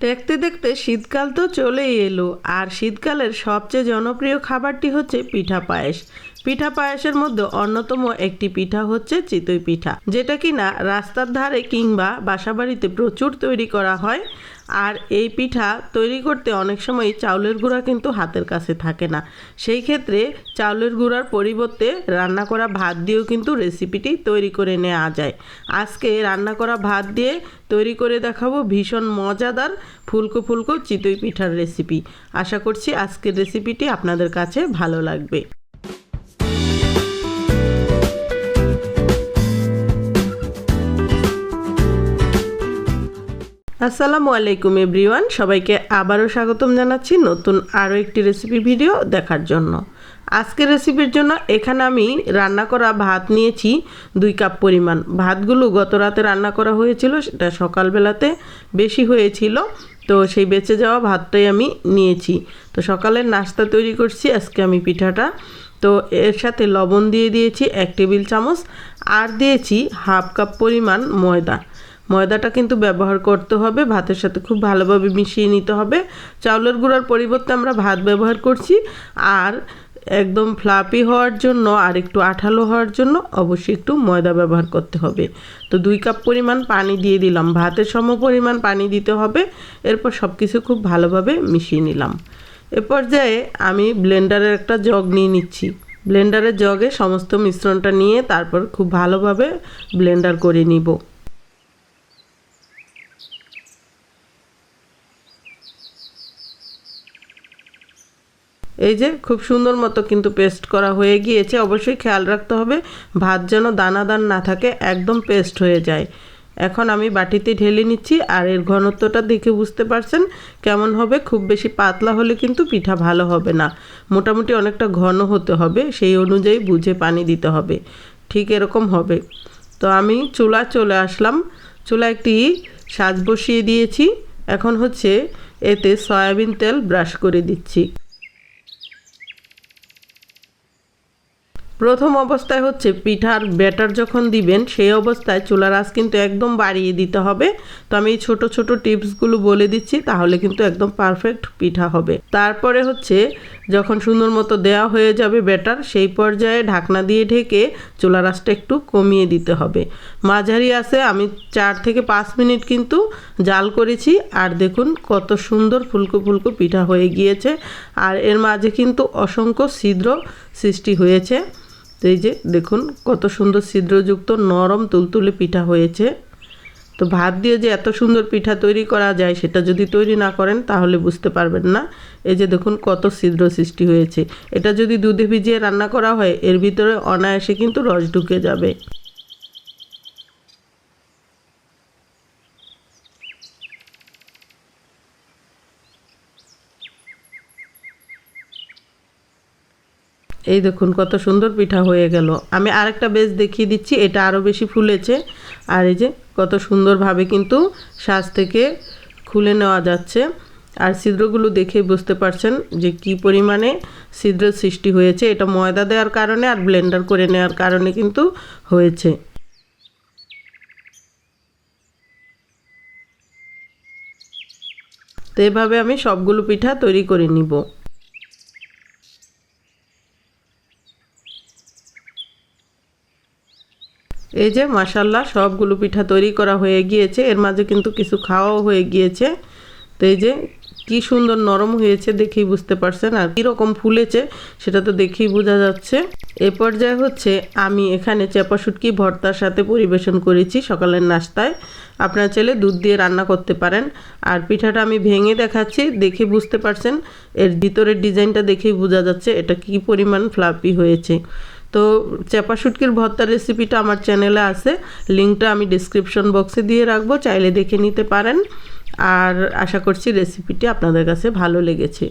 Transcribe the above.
দেখতে দেখতে শীতকাল তো চলেই এলো আর শীতকালের সবচেয়ে জনপ্রিয় খাবারটি হচ্ছে পিঠা পায়েস। পিঠা পায়েসের মধ্যে অন্যতম একটি পিঠা হচ্ছে চিতই পিঠা, যেটা কিনা রাস্তার ধারে কিংবা বাসাবাড়িতে প্রচুর তৈরি করা হয়। আর এই পিঠা তৈরি করতে অনেক সময় চাউলের গুঁড়া কিন্তু হাতের কাছে থাকে না। সেই ক্ষেত্রে চাউলের গুঁড়ার পরিবর্তে রান্না করা ভাত দিয়েও কিন্তু রেসিপিটি তৈরি করে নেওয়া যায়। আজকে রান্না করা ভাত দিয়ে তৈরি করে দেখাবো ভীষণ মজাদার ফুলকো ফুলকো চিতই পিঠার রেসিপি। আশা করছি আজকের রেসিপিটি আপনাদের কাছে ভালো লাগবে। আসসালামু আলাইকুম এভরিওয়ান, সবাইকে আবারও স্বাগতম জানাচ্ছি নতুন আরও একটি রেসিপি ভিডিও দেখার জন্য। আজকের রেসিপির জন্য এখানে আমি রান্না করা ভাত নিয়েছি দুই কাপ পরিমাণ। ভাতগুলো গত রাতে রান্না করা হয়েছিল, সেটা সকালবেলাতে বেশি হয়েছিল, তো সেই বেঁচে যাওয়া ভাতটাই আমি নিয়েছি। তো সকালের নাস্তা তৈরি করছি, আজকে আমি পিঠাটা। তো এর সাথে লবণ দিয়ে দিয়েছি এক টেবিল চামচ, আর দিয়েছি হাফ কাপ পরিমাণ ময়দা। ময়দাটা কিন্তু ব্যবহার করতে হবে, ভাতের সাথে খুব ভালোভাবে মিশিয়ে নিতে হবে। চাউলের গুঁড়ার পরিবর্তে আমরা ভাত ব্যবহার করছি। আর একদম ফ্লাপি হওয়ার জন্য আর একটু আঠালো হওয়ার জন্য অবশ্যই একটু ময়দা ব্যবহার করতে হবে। তো দুই কাপ পরিমাণ পানি দিয়ে দিলাম। ভাতের সম পরিমাণ পানি দিতে হবে। এরপর সব কিছু খুব ভালোভাবে মিশিয়ে নিলাম। এ পর্যায়ে আমি ব্লেন্ডারের একটা জগ নিয়ে নিচ্ছি। ব্লেন্ডারের জগে সমস্ত মিশ্রণটা নিয়ে তারপর খুব ভালোভাবে ব্লেন্ডার করে নিব। এই যে খুব সুন্দর মতো কিন্তু পেস্ট করা হয়ে গিয়েছে। অবশ্যই খেয়াল রাখতে হবে, ভাত যেন দানাদার না থাকে, একদম পেস্ট হয়ে যায়। এখন আমি বাটিতে ঢেলে নিচ্ছি আর এর ঘনত্বটা দেখে বুঝতে পারছেন কেমন হবে। খুব বেশি পাতলা হলে কিন্তু পিঠা ভালো হবে না। মোটামুটি অনেকটা ঘন হতে হবে, সেই অনুযায়ী বুঝে পানি দিতে হবে। ঠিক এরকম হবে। তো আমি চুলা চলে আসলাম। চুলা একটি সাজ বসিয়ে দিয়েছি। এখন হচ্ছে এতে সয়াবিন তেল ব্রাশ করে দিচ্ছি। প্রথম অবস্থায় হচ্ছে পিঠার ব্যাটার যখন দিবেন, সেই অবস্থায় চুলার আঁচ কিন্তু একদম বাড়িয়ে দিতে হবে। তো আমি ছোটো ছোটো টিপসগুলো বলে দিচ্ছি, তাহলে কিন্তু একদম পারফেক্ট পিঠা হবে। তারপরে হচ্ছে যখন সুন্দর মতো দেওয়া হয়ে যাবে ব্যাটার, সেই পর্যায়ে ঢাকনা দিয়ে ঢেকে চুলার আঁচটা একটু কমিয়ে দিতে হবে। মাঝারি আছে আমি চার থেকে পাঁচ মিনিট কিন্তু জাল করেছি, আর দেখুন কত সুন্দর ফুলকো ফুলকো পিঠা হয়ে গিয়েছে। আর এর মাঝে কিন্তু অসংখ্য ছিদ্র সৃষ্টি হয়েছে। এই যে দেখুন, কত সুন্দর ছিদ্রযুক্ত নরম তুলতুলে পিঠা হয়েছে। তো ভাত দিয়ে যে এত সুন্দর পিঠা তৈরি করা যায়, সেটা যদি তৈরি না করেন, তাহলে বুঝতে পারবেন না। এই যে দেখুন, কত ছিদ্র সৃষ্টি হয়েছে। এটা যদি দুধে ভিজিয়ে রান্না করা হয়, এর ভিতরে অনায়াসে কিন্তু রস ঢুকে যাবে। এই দেখুন, কত সুন্দর পিঠা হয়ে গেল। আমি আরেকটা বেশ দেখিয়ে দিচ্ছি, এটা আরও বেশি ফুলেছে। আর এই যে কত সুন্দরভাবে কিন্তু সাজ থেকে খুলে নেওয়া যাচ্ছে। আর ছিদ্রগুলো দেখে বুঝতে পারছেন যে কি পরিমাণে ছিদ্র সৃষ্টি হয়েছে। এটা ময়দা দেওয়ার কারণে আর ব্লেন্ডার করে নেওয়ার কারণে কিন্তু হয়েছে। তো এভাবে আমি সবগুলো পিঠা তৈরি করে নিব। এই যে মাসাল্লাহ সবগুলো পিঠা তৈরি করা হয়ে গিয়েছে। এর মাঝে কিন্তু কিছু খাওয়াও হয়ে গিয়েছে। তো এই যে, কি সুন্দর নরম হয়েছে দেখেই বুঝতে পারছেন। আর কীরকম ফুলেছে, সেটা তো দেখেই বোঝা যাচ্ছে। এ পর্যায়ে হচ্ছে, আমি এখানে চেপা শুটকি ভর্তার সাথে পরিবেশন করেছি সকালের নাস্তায়। আপনার ছেলে দুধ দিয়ে রান্না করতে পারেন। আর পিঠাটা আমি ভেঙে দেখাচ্ছি, দেখে বুঝতে পারছেন। এর ভিতরের ডিজাইনটা দেখেই বোঝা যাচ্ছে, এটা কি পরিমাণ ফ্লাপি হয়েছে। তো চাপা শুটকির ভর্তার রেসিপিটা আমার চ্যানেলে আছে। লিঙ্কটা আমি ডিসক্রিপশন বক্সে দিয়ে রাখব, চাইলে দেখে নিতে পারেন। আর আশা করছি রেসিপিটি আপনাদের কাছে ভালো লেগেছে।